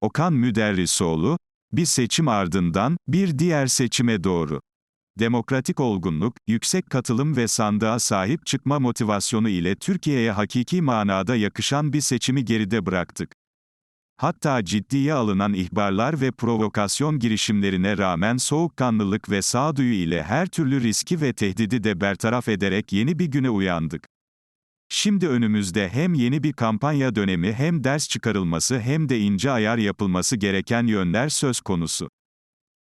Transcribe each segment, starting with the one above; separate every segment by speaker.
Speaker 1: Okan Müderrisoğlu, bir seçim ardından, bir diğer seçime doğru. Demokratik olgunluk, yüksek katılım ve sandığa sahip çıkma motivasyonu ile Türkiye'ye hakiki manada yakışan bir seçimi geride bıraktık. Hatta ciddiye alınan ihbarlar ve provokasyon girişimlerine rağmen soğukkanlılık ve sağduyu ile her türlü riski ve tehdidi de bertaraf ederek yeni bir güne uyandık. Şimdi önümüzde hem yeni bir kampanya dönemi hem ders çıkarılması hem de ince ayar yapılması gereken yönler söz konusu.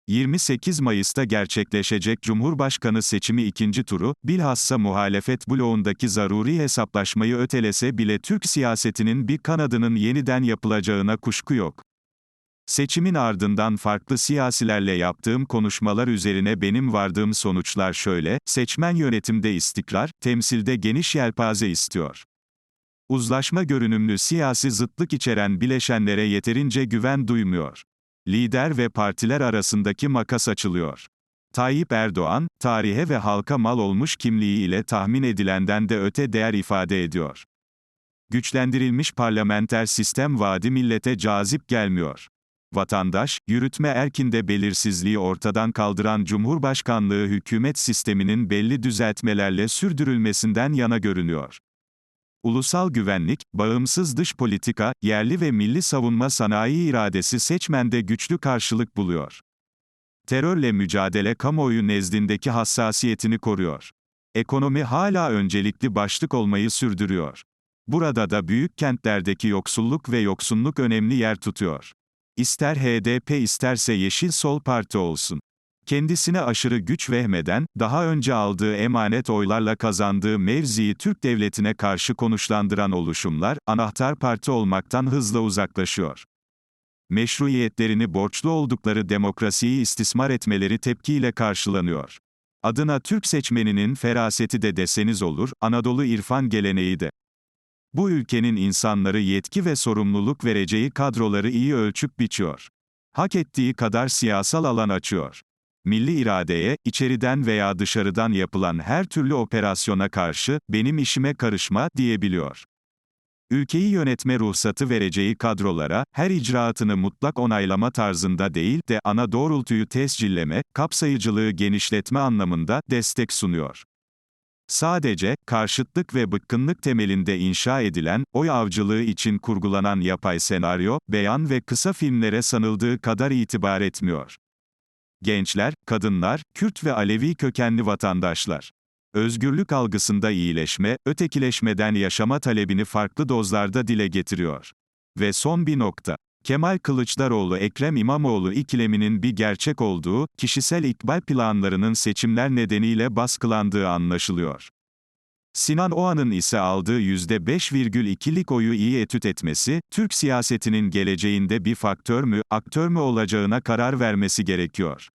Speaker 1: 28 Mayıs'ta gerçekleşecek Cumhurbaşkanı seçimi ikinci turu, bilhassa muhalefet bloğundaki zaruri hesaplaşmayı ötelese bile Türk siyasetinin bir kanadının yeniden yapılacağına kuşku yok. Seçimin ardından farklı siyasilerle yaptığım konuşmalar üzerine benim vardığım sonuçlar şöyle, seçmen yönetimde istikrar, temsilde geniş yelpaze istiyor. Uzlaşma görünümlü siyasi zıtlık içeren bileşenlere yeterince güven duymuyor. Lider ve partiler arasındaki makas açılıyor. Tayyip Erdoğan, tarihe ve halka mal olmuş kimliği ile tahmin edilenden de öte değer ifade ediyor. Güçlendirilmiş parlamenter sistem vaadi millete cazip gelmiyor. Vatandaş, yürütme erkinde belirsizliği ortadan kaldıran Cumhurbaşkanlığı hükümet sisteminin belli düzeltmelerle sürdürülmesinden yana görünüyor. Ulusal güvenlik, bağımsız dış politika, yerli ve milli savunma sanayi iradesi seçmende güçlü karşılık buluyor. Terörle mücadele kamuoyu nezdindeki hassasiyetini koruyor. Ekonomi hala öncelikli başlık olmayı sürdürüyor. Burada da büyük kentlerdeki yoksulluk ve yoksunluk önemli yer tutuyor. İster HDP isterse Yeşil Sol Parti olsun. Kendisine aşırı güç vehmeden, daha önce aldığı emanet oylarla kazandığı mevziyi Türk devletine karşı konuşlandıran oluşumlar, anahtar parti olmaktan hızla uzaklaşıyor. Meşruiyetlerini borçlu oldukları demokrasiyi istismar etmeleri tepkiyle karşılanıyor. Adına Türk seçmeninin feraseti de deseniz olur, Anadolu irfan geleneği de. Bu ülkenin insanları yetki ve sorumluluk vereceği kadroları iyi ölçüp biçiyor. Hak ettiği kadar siyasal alan açıyor. Milli iradeye, içeriden veya dışarıdan yapılan her türlü operasyona karşı, benim işime karışma, diyebiliyor. Ülkeyi yönetme ruhsatı vereceği kadrolara, her icraatını mutlak onaylama tarzında değil de ana doğrultuyu tescilleme, kapsayıcılığı genişletme anlamında destek sunuyor. Sadece, karşıtlık ve bıkkınlık temelinde inşa edilen, oy avcılığı için kurgulanan yapay senaryo, beyan ve kısa filmlere sanıldığı kadar itibar etmiyor. Gençler, kadınlar, Kürt ve Alevi kökenli vatandaşlar. Özgürlük algısında iyileşme, ötekileşmeden yaşama talebini farklı dozlarda dile getiriyor. Ve son bir nokta. Kemal Kılıçdaroğlu Ekrem İmamoğlu ikileminin bir gerçek olduğu, kişisel ikbal planlarının seçimler nedeniyle baskılandığı anlaşılıyor. Sinan Oğan'ın ise aldığı %5,2'lik oyu iyi etüt etmesi, Türk siyasetinin geleceğinde bir faktör mü, aktör mü olacağına karar vermesi gerekiyor.